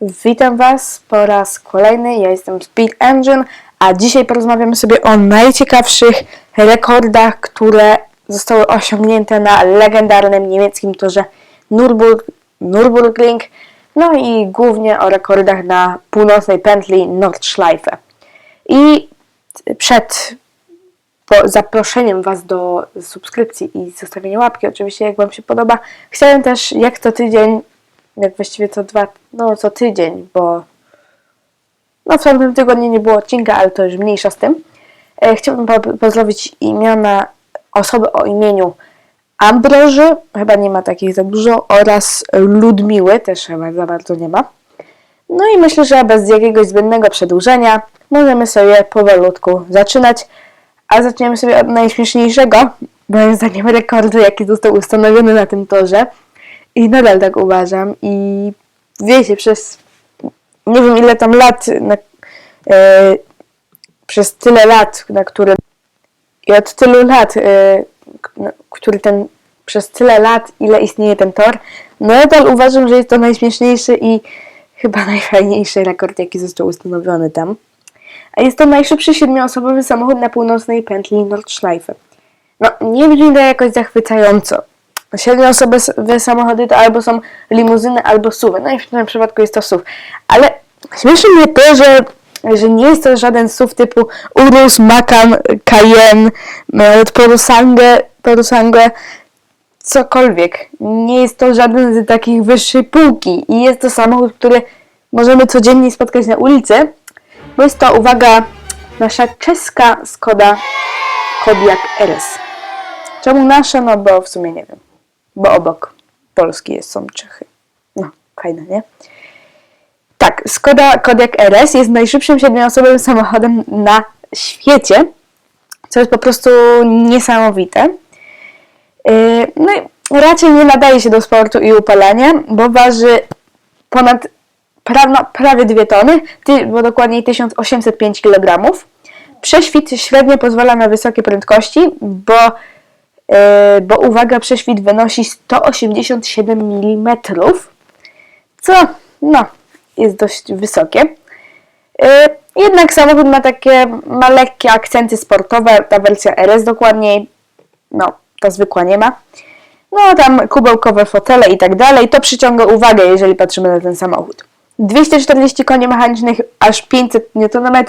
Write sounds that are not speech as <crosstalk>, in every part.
Witam Was po raz kolejny. Ja jestem Speed Engine, a dzisiaj porozmawiamy sobie o najciekawszych rekordach, które zostały osiągnięte na legendarnym niemieckim torze Nürburg, Nürburgring, no i głównie o rekordach na północnej pętli Nordschleife. I przed zaproszeniem Was do subskrypcji i zostawienia łapki, oczywiście jak Wam się podoba. Chciałem też jak co tydzień, jak właściwie co dwa, no co tydzień, bo no w tamtym tygodniu nie było odcinka, ale to już mniejsza z tym. E, chciałbym po pozdrowić imiona osoby o imieniu Ambroży, chyba nie ma takich za dużo, oraz Ludmiły, też chyba za bardzo nie ma. No i myślę, że bez jakiegoś zbędnego przedłużenia możemy sobie powolutku zaczynać. A zaczniemy sobie od najśmieszniejszego, moim zdaniem, rekordu, jaki został ustanowiony na tym torze. I nadal tak uważam. I wiecie, przez nie wiem ile tam lat, na, e, przez tyle lat, na które i od tylu lat, e, na- który ten, przez tyle lat, ile istnieje ten tor, nadal uważam, że jest to najśmieszniejszy i chyba <laughs> najfajniejszy rekord, jaki został ustanowiony tam. A jest to najszybszy siedmioosobowy samochód na północnej pętli Nordschleife. No, nie brzmi to jakoś zachwycająco. Siedmioosobowe samochody to albo są limuzyny, albo SUVy. No i w tym przypadku jest to SUV. Ale śmieszy mnie to, że, że nie jest to żaden SUV typu Urus, Macan, Cayenne, nawet Porusangę, Porusangę, cokolwiek. Nie jest to żaden z takich wyższej półki. I jest to samochód, który możemy codziennie spotkać na ulicy, bo jest to, uwaga, nasza czeska Skoda Kodiaq RS. Czemu nasza? No bo w sumie nie wiem. Bo obok Polski jest, są Czechy. No, fajne, nie? Tak, Skoda Kodiaq RS jest najszybszym siedmioosobowym samochodem na świecie, co jest po prostu niesamowite. Yy, No i raczej nie nadaje się do sportu i upalania, bo waży ponad pra, prawie 2 tony, bo dokładniej 1805 kg. Prześwit średnio pozwala na wysokie prędkości, bo, bo uwaga, prześwit wynosi 187 mm, co no, jest dość wysokie. Yy, Jednak samochód ma takie, ma lekkie akcenty sportowe, ta wersja RS dokładniej, no, ta zwykła nie ma. No, tam kubełkowe fotele i tak dalej, to przyciąga uwagę, jeżeli patrzymy na ten samochód. 240 koni mechanicznych, aż 500 Nm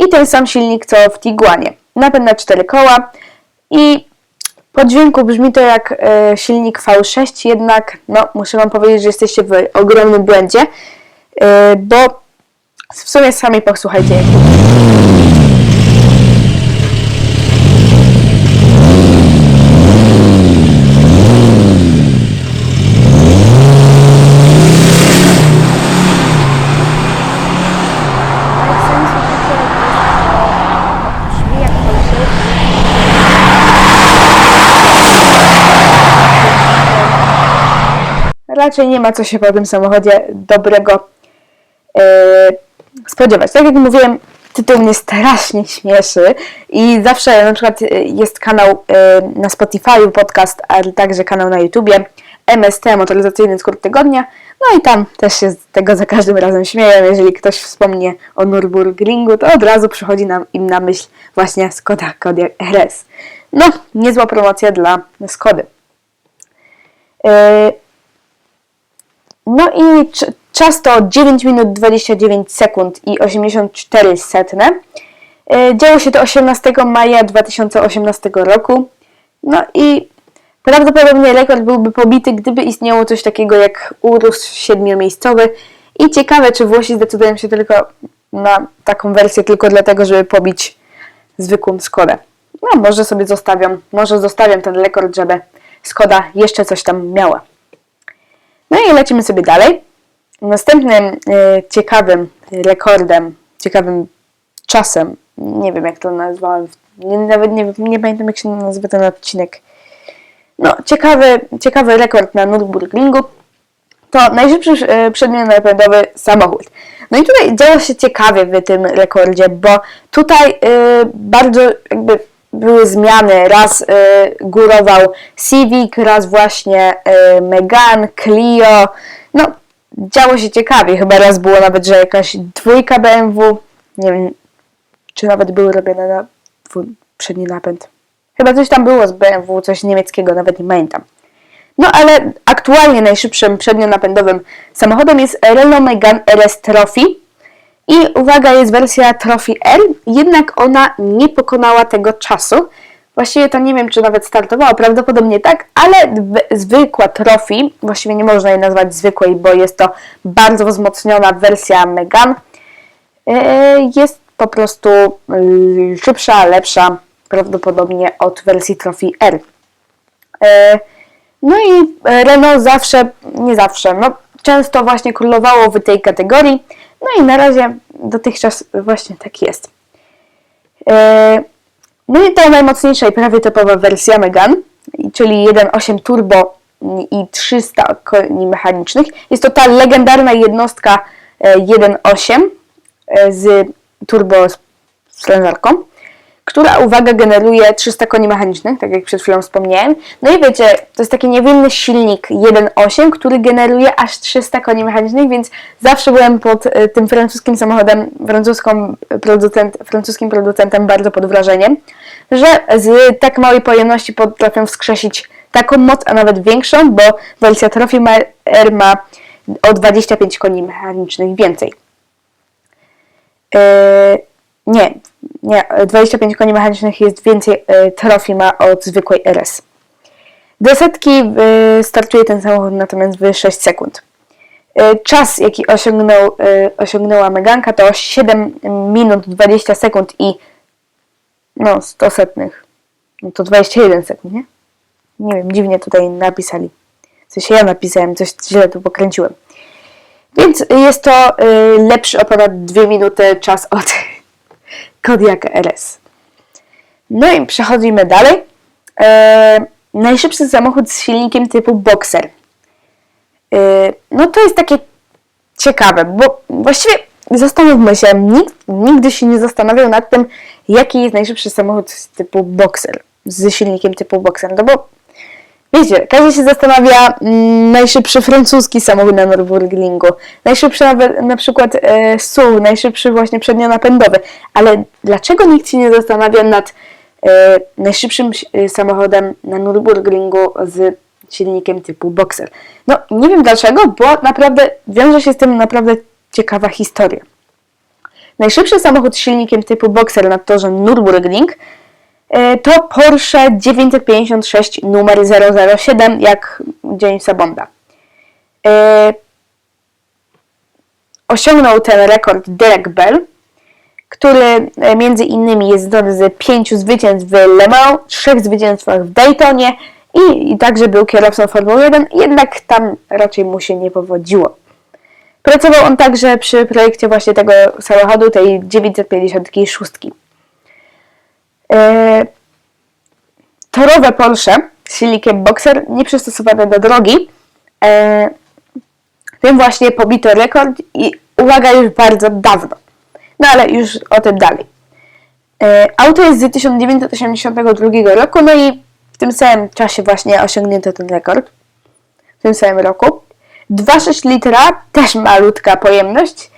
i ten sam silnik co w Tiguanie. Napęd na 4 koła i po dźwięku brzmi to jak e, silnik V6, jednak no, muszę Wam powiedzieć, że jesteście w ogromnym błędzie, e, bo w sumie sami posłuchajcie. jak to brzmi jak V6. Raczej nie ma co się po tym samochodzie dobrego e, spodziewać. Tak jak mówiłem, tytuł mnie strasznie śmieszy i zawsze na przykład e, jest kanał e, na Spotify, podcast, ale także kanał na YouTubie MST, motoryzacyjny skrót tygodnia. No i tam też się z tego za każdym razem śmieję. Jeżeli ktoś wspomnie o Nürburgringu, to od razu przychodzi nam im na myśl właśnie Skoda Kodiaq RS. No, niezła promocja dla Skody. E, no i cz- czas to 9 minut 29 sekund i 84 setne. E, Działo się to 18 maja 2018 roku. No i prawdopodobnie rekord byłby pobity, gdyby istniało coś takiego jak Urus siedmiomiejscowy. I ciekawe, czy Włosi zdecydują się tylko na taką wersję tylko dlatego, żeby pobić zwykłą Skodę. No, może sobie zostawiam, może zostawiam ten rekord, żeby Skoda jeszcze coś tam miała. No i lecimy sobie dalej. Następnym e, ciekawym rekordem, ciekawym czasem, nie wiem jak to nazwałem, nie, nawet nie, nie pamiętam jak się nazywa ten odcinek. No, ciekawy, ciekawy rekord na Nürburgringu to najszybszy e, przedmiot napędowy samochód. No i tutaj działo się ciekawie w tym rekordzie, bo tutaj e, bardzo jakby były zmiany. Raz e, górował Civic, raz właśnie e, Megane, Clio. No, działo się ciekawie. Chyba raz było nawet, że jakaś dwójka BMW, nie wiem, czy nawet były robione na przedni napęd. Chyba coś tam było z BMW, coś niemieckiego, nawet nie pamiętam. No ale aktualnie najszybszym przednionapędowym samochodem jest Renault Megane RS Trophy. I uwaga, jest wersja Trophy R, jednak ona nie pokonała tego czasu. Właściwie to nie wiem, czy nawet startowała, prawdopodobnie tak, ale zwykła Trophy, właściwie nie można jej nazwać zwykłej, bo jest to bardzo wzmocniona wersja Megane, e, jest po prostu y, szybsza, lepsza prawdopodobnie od wersji Trophy R. E, No i Renault zawsze, nie zawsze, no często właśnie królowało w tej kategorii. No i na razie dotychczas właśnie tak jest. E, No i ta najmocniejsza i prawie topowa wersja Megane, czyli 1.8 turbo i 300 koni mechanicznych. Jest to ta legendarna jednostka e, 1.8 e, z turbo sprężarką, która, uwaga, generuje 300 koni mechanicznych, tak jak przed chwilą wspomniałem. No i wiecie, to jest taki niewinny silnik 1.8, który generuje aż 300 koni mechanicznych, więc zawsze byłem pod e, tym francuskim samochodem, francuską producent, francuskim producentem bardzo pod wrażeniem, że z tak małej pojemności potrafią wskrzesić taką moc, a nawet większą, bo wersja Trophy R ma o 25 koni mechanicznych więcej. E, nie, nie, 25 koni mechanicznych jest więcej e, Trophy ma od zwykłej RS. Do setki e, startuje ten samochód natomiast w 6 sekund. E, Czas, jaki osiągnął, osiągnęła Meganka to 7 minut 20 sekund i no 100 setnych. No to 21 sekund, nie? Nie wiem, dziwnie tutaj napisali. Sensie ja napisałem, coś źle tu pokręciłem. Więc jest to lepszy o ponad 2 minuty czas od Kodiaq RS. No i przechodzimy dalej. E, najszybszy samochód z silnikiem typu Boxer. E, no to jest takie ciekawe, bo właściwie zastanówmy się, nikt nigdy się nie zastanawiał nad tym, jaki jest najszybszy samochód typu Boxer, z silnikiem typu Boxer. No bo Wiecie, każdy się zastanawia, mm, najszybszy francuski samochód na Nürburgringu, najszybszy nawet na przykład e, SUV, najszybszy właśnie przednionapędowy, ale dlaczego nikt się nie zastanawia nad e, najszybszym e, samochodem na Nürburgringu z silnikiem typu Boxer? No, nie wiem dlaczego, bo naprawdę wiąże się z tym naprawdę ciekawa historia. Najszybszy samochód z silnikiem typu Boxer na torze Nürburgring to Porsche 956 numer 007, jak Jamesa Bonda. E, Osiągnął ten rekord Derek Bell, który e, między innymi jest znany z pięciu zwycięstw w Le Mans, trzech zwycięstwach w Daytonie i, i także był kierowcą Formuły 1, jednak tam raczej mu się nie powodziło. Pracował on także przy projekcie właśnie tego samochodu, tej 956. E, torowe Porsche z silnikiem Boxer nie przystosowane do drogi. E, tym właśnie pobito rekord i uwaga już bardzo dawno. No ale już o tym dalej. E, auto jest z 1982 roku, no i w tym samym czasie właśnie osiągnięto ten rekord. W tym samym roku. 2,6 litra, też malutka pojemność.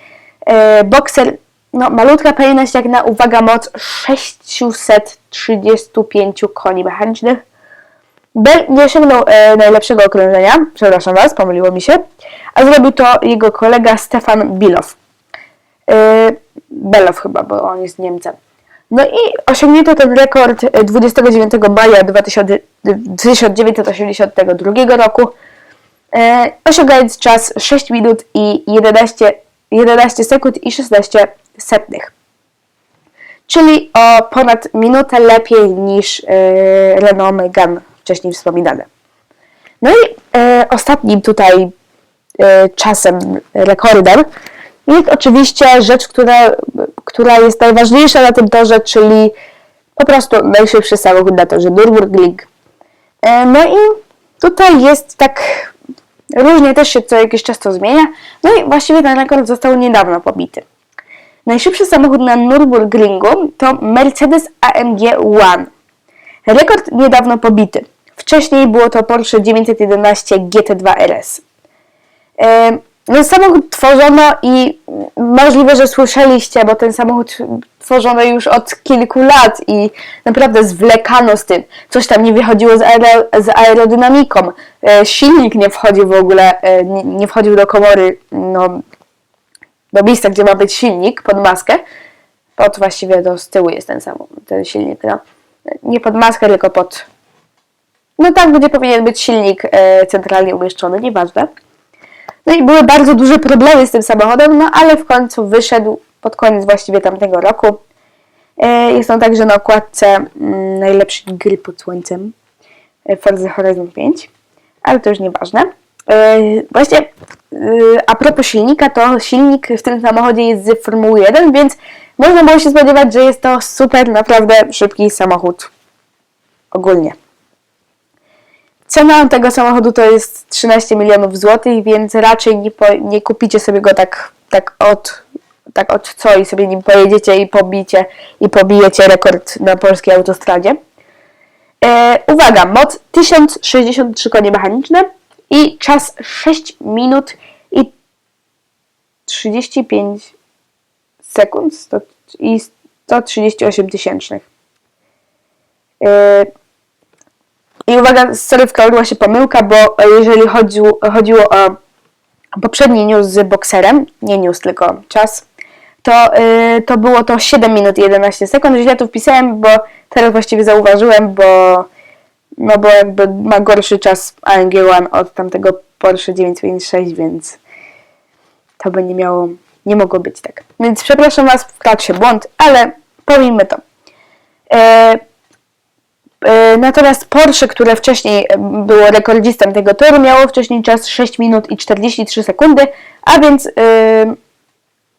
Boxer no, malutka pojemność jak na, uwaga, moc 635 koni mechanicznych. Bell nie osiągnął e, najlepszego okrążenia, przepraszam Was, pomyliło mi się, a zrobił to jego kolega Stefan Bilow. E, Below chyba, bo on jest Niemcem. No i osiągnięto ten rekord e, 29 maja 2000 1982 roku, e, osiągając czas 6 minut i 11, 11 sekund i 16 setnych. Czyli o ponad minutę lepiej niż e, Renault Megane wcześniej wspominane. No i e, ostatnim tutaj e, czasem rekordem jest oczywiście rzecz, która, która jest najważniejsza na tym torze, czyli po prostu najszybszy samochód na torze Nürburgring. No i tutaj jest tak różnie też się co jakiś czas to zmienia. No i właściwie ten rekord został niedawno pobity. Najszybszy samochód na Nürburgringu to Mercedes AMG One. Rekord niedawno pobity. Wcześniej było to Porsche 911 GT2 RS. No, samochód tworzono i możliwe, że słyszeliście, bo ten samochód tworzono już od kilku lat i naprawdę zwlekano z tym. Coś tam nie wychodziło z, z aerodynamiką. E, silnik nie wchodził w ogóle, e, nie wchodził do komory, no, do miejsca, gdzie ma być silnik, pod maskę. Pod właściwie do z tyłu jest ten sam ten silnik, no. Nie pod maskę, tylko pod. No tak, gdzie powinien być silnik e, centralnie umieszczony, nieważne. No i były bardzo duże problemy z tym samochodem, no ale w końcu wyszedł pod koniec właściwie tamtego roku. E, Jest on także na okładce mm, najlepszej gry pod słońcem e, Forza Horizon 5, ale to już nieważne. E, Właśnie a propos silnika, to silnik w tym samochodzie jest z Formuły 1, więc można było się spodziewać, że jest to super, naprawdę szybki samochód ogólnie. Cena tego samochodu to jest 13 milionów złotych, więc raczej nie, po, nie kupicie sobie go tak, tak od tak od co i sobie nim pojedziecie i pobicie i pobijecie rekord na polskiej autostradzie. E, uwaga, moc 1063 konie mechaniczne i czas 6 minut i 35 sekund i 138 tysięcznych. E, i uwaga, sorry, wkradła się pomyłka, bo jeżeli chodziło, chodziło o poprzedni news z bokserem, nie news, tylko czas, to, yy, to było to 7 minut i 11 sekund. Źle tu wpisałem, bo teraz właściwie zauważyłem, bo no bo jakby ma gorszy czas AMG One od tamtego Porsche 956, więc to by nie miało, nie mogło być tak. Więc przepraszam Was, wkradł się błąd, ale powiemy to. Yy, E, Natomiast Porsche, które wcześniej e, było rekordzistem tego toru, miało wcześniej czas 6 minut i 43 sekundy, a więc yy,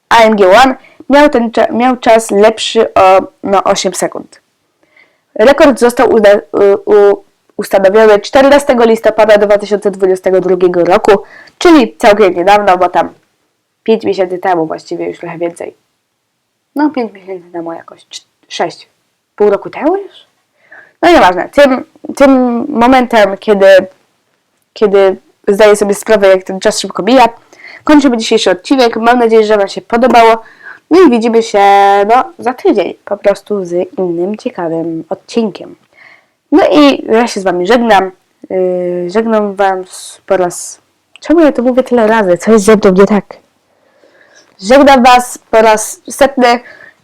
AMG One miał, ten, miał czas lepszy o no, 8 sekund. Rekord został uda, u, u, ustanowiony 14 listopada 2022 roku, czyli całkiem niedawno, bo tam 5 miesięcy temu właściwie już trochę więcej. No 5 miesięcy temu jakoś, 6, pół roku temu już? No nieważne, tym, tym momentem, kiedy, kiedy zdaję sobie sprawę, jak ten czas szybko mija, kończymy dzisiejszy odcinek. Mam nadzieję, że Wam się podobało. No i widzimy się no, za tydzień po prostu z innym ciekawym odcinkiem. No i ja się z Wami żegnam. Yy, żegnam Wam po raz... Czemu ja to mówię tyle razy? Co jest ze mną nie tak? Żegnam Was po raz setny.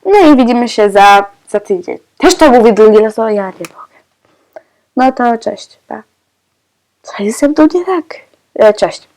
No i widzimy się za, za tydzień. Też to mówię drugi raz, o ja nie mogę. No to cześć, pa. Co jest ze mną nie tak? E, Cześć.